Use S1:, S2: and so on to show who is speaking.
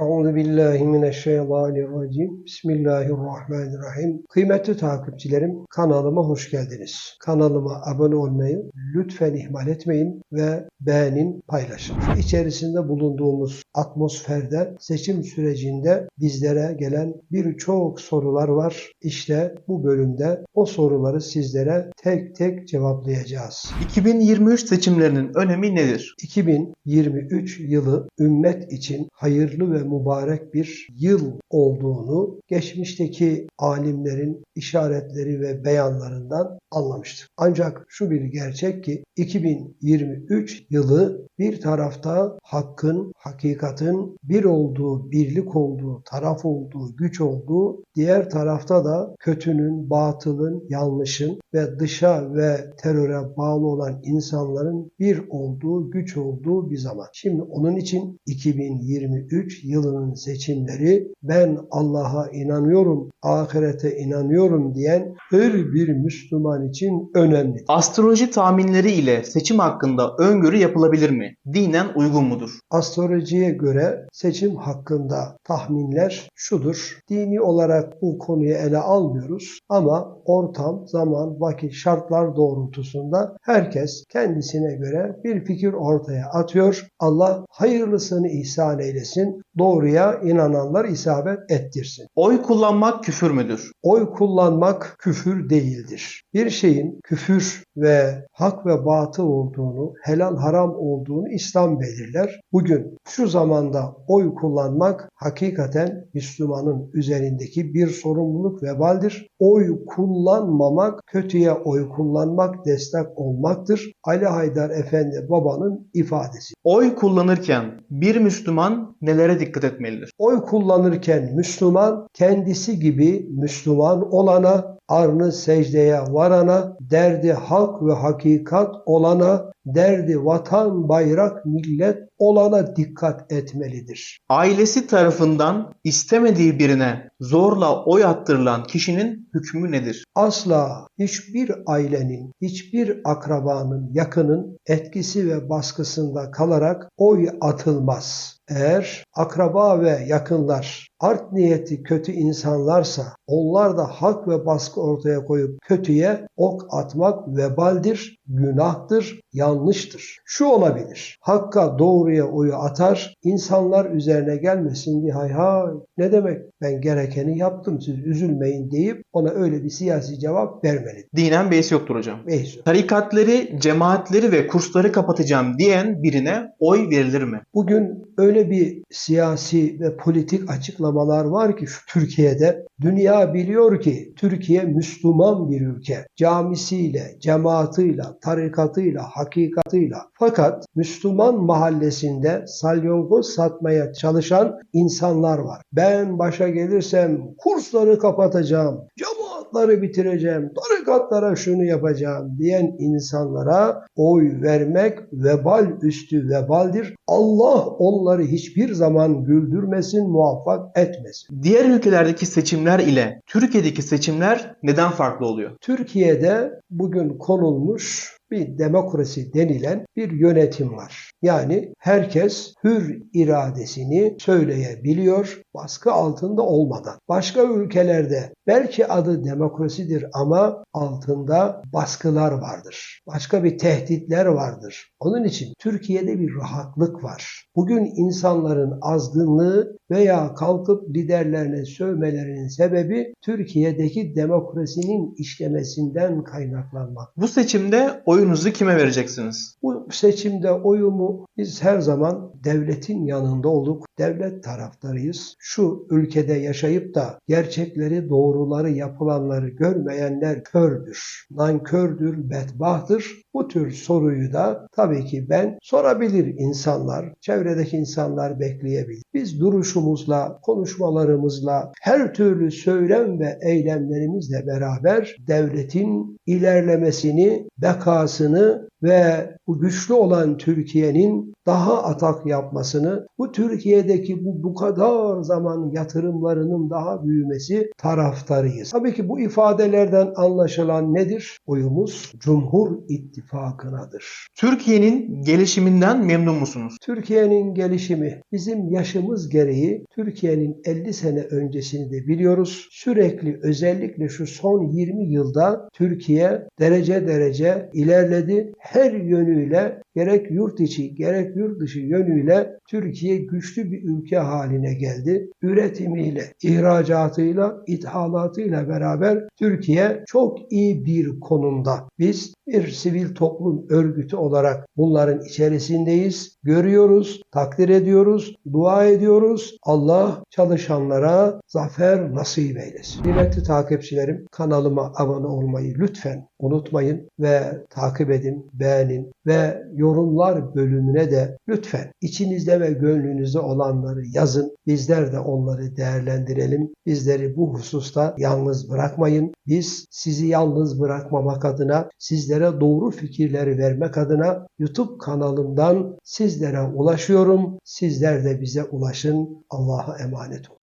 S1: Euzu billahi mineşşeytanirracim. Bismillahirrahmanirrahim. Kıymetli takipçilerim, kanalıma hoş geldiniz. Kanalıma abone olmayı lütfen ihmal etmeyin ve beğenin, paylaşın. İçerisinde bulunduğumuz atmosferde seçim sürecinde bizlere gelen birçok sorular var. İşte bu bölümde o soruları sizlere tek tek cevaplayacağız.
S2: 2023 seçimlerinin önemi nedir?
S1: 2023 yılı ümmet için hayırlı ve mübarek bir yıl olduğunu geçmişteki alimlerin işaretleri ve beyanlarından anlamıştık. Ancak şu bir gerçek ki 2023 yılı bir tarafta hakkın, hakikatin bir olduğu, birlik olduğu, taraf olduğu, güç olduğu, diğer tarafta da kötünün, batılın, yanlışın ve dışa ve teröre bağlı olan insanların bir olduğu, güç olduğu bir zaman. Şimdi onun için 2023 yılının seçimleri ben Allah'a inanıyorum, ahirete inanıyorum diyen her bir Müslüman için önemli.
S2: Astroloji tahminleri ile seçim hakkında öngörü yapılabilir mi? Dinen uygun mudur?
S1: Astrolojiye göre seçim hakkında tahminler şudur. Dini olarak bu konuyu ele almıyoruz ama ortam, zaman, vakit, şartlar doğrultusunda herkes kendisine göre bir fikir ortaya atıyor. Allah hayırlısını ihsan eylesin, doğruya inananlar isabet ettirsin.
S2: Oy kullanmak küfür müdür?
S1: Oy kullanmak küfür değildir. Bir şeyin küfür ve hak ve batıl olduğunu, helal haram olduğunu İslam belirler. Bugün şu zamanda oy kullanmak hakikaten Müslümanın üzerindeki bir sorumluluk vebaldir. Oy kullanmamak, kötüye oy kullanmak, destek olmaktır. Ali Haydar Efendi babanın ifadesi.
S2: Oy kullanırken bir Müslüman nelere dikkat etmelidir?
S1: Oy kullanırken Müslüman kendisi gibi Müslüman olana, arnı secdeye varana, derdi hak ve hakikat olana, derdi vatan, bayrak, millet olana dikkat etmelidir.
S2: Ailesi tarafından istemediği birine zorla oy attırılan kişinin hükmü nedir?
S1: Asla hiçbir ailenin, hiçbir akrabanın, yakının etkisi ve baskısında kalarak oy atılmaz. Eğer akraba ve yakınlar art niyeti kötü insanlarsa onlar da hak ve baskı ortaya koyup kötüye ok atmak vebaldir, günahtır, yanlıştır. Şu olabilir. Hakka doğruya oyu atar, insanlar üzerine gelmesin diye hay hay ne demek ben gerekeni yaptım siz üzülmeyin deyip ona öyle bir siyasi cevap vermelidir.
S2: Dinen beis yoktur hocam.
S1: Neyse.
S2: Tarikatları, cemaatleri ve kursları kapatacağım diyen birine oy verilir mi?
S1: Bugün öyle bir siyasi ve politik açıklamalar var ki şu Türkiye'de dünya biliyor ki Türkiye Müslüman bir ülke. Camisiyle, cemaatıyla, tarikatıyla, hakikatıyla. Fakat Müslüman mahallesinde salyongoz satmaya çalışan insanlar var. Ben başa gelirsem kursları kapatacağım, cemaatları bitireceğim, tarikatlara şunu yapacağım diyen insanlara oy vermek vebal üstü vebaldir. Allah onları hiçbir zaman güldürmesin, muvaffak etmesin.
S2: Diğer ülkelerdeki seçimler ile Türkiye'deki seçimler neden farklı oluyor?
S1: Türkiye'de bugün konulmuş bir demokrasi denilen bir yönetim var. Yani herkes hür iradesini söyleyebiliyor baskı altında olmadan. Başka ülkelerde belki adı demokrasidir ama altında baskılar vardır. Başka bir tehditler vardır. Onun için Türkiye'de bir rahatlık var. Bugün insanların azgınlığı veya kalkıp liderlerine sövmelerinin sebebi Türkiye'deki demokrasinin işlemesinden kaynaklanmak.
S2: Bu seçimde oyunuzu kime vereceksiniz?
S1: Bu seçimde oyumu biz her zaman devletin yanında olup devlet taraftarıyız. Şu ülkede yaşayıp da gerçekleri, doğruları, yapılanları görmeyenler kördür, nankördür, bedbahtır. Bu tür soruyu da tabii ki ben sorabilir insanlar, çevredeki insanlar bekleyebilir. Biz duruşumuzla, konuşmalarımızla, her türlü söylem ve eylemlerimizle beraber devletin ilerlemesini, bekasını ve bu güçlü olan Türkiye'nin daha atak yapmasını, bu Türkiye'deki bu bu kadar zaman yatırımlarının daha büyümesi taraftarıyız. Tabii ki bu ifadelerden anlaşılan nedir? Oyumuz Cumhur İttifakı'nadır.
S2: Türkiye'nin gelişiminden memnun musunuz?
S1: Türkiye'nin gelişimi bizim yaşımız gereği Türkiye'nin 50 sene öncesini de biliyoruz. Sürekli özellikle şu son 20 yılda Türkiye derece derece ilerledi. Her yönüyle gerek yurt içi gerek yurt dışı yönüyle Türkiye güçlü bir ülke haline geldi. Üretimiyle, ihracatıyla, ithalatıyla beraber Türkiye çok iyi bir konumda. Biz bir sivil toplum örgütü olarak bunların içerisindeyiz. Görüyoruz, takdir ediyoruz, dua ediyoruz. Allah çalışanlara zafer nasip eylesin. Kıymetli takipçilerim kanalıma abone olmayı lütfen unutmayın ve takip edin, beğenin ve yorumlar bölümüne de lütfen içinizde ve gönlünüzde olanları yazın. Bizler de onları değerlendirelim. Bizleri bu hususta yalnız bırakmayın. Biz sizi yalnız bırakmamak adına, sizlere doğru fikirleri vermek adına YouTube kanalımdan sizlere ulaşıyorum. Sizler de bize ulaşın. Allah'a emanet olun.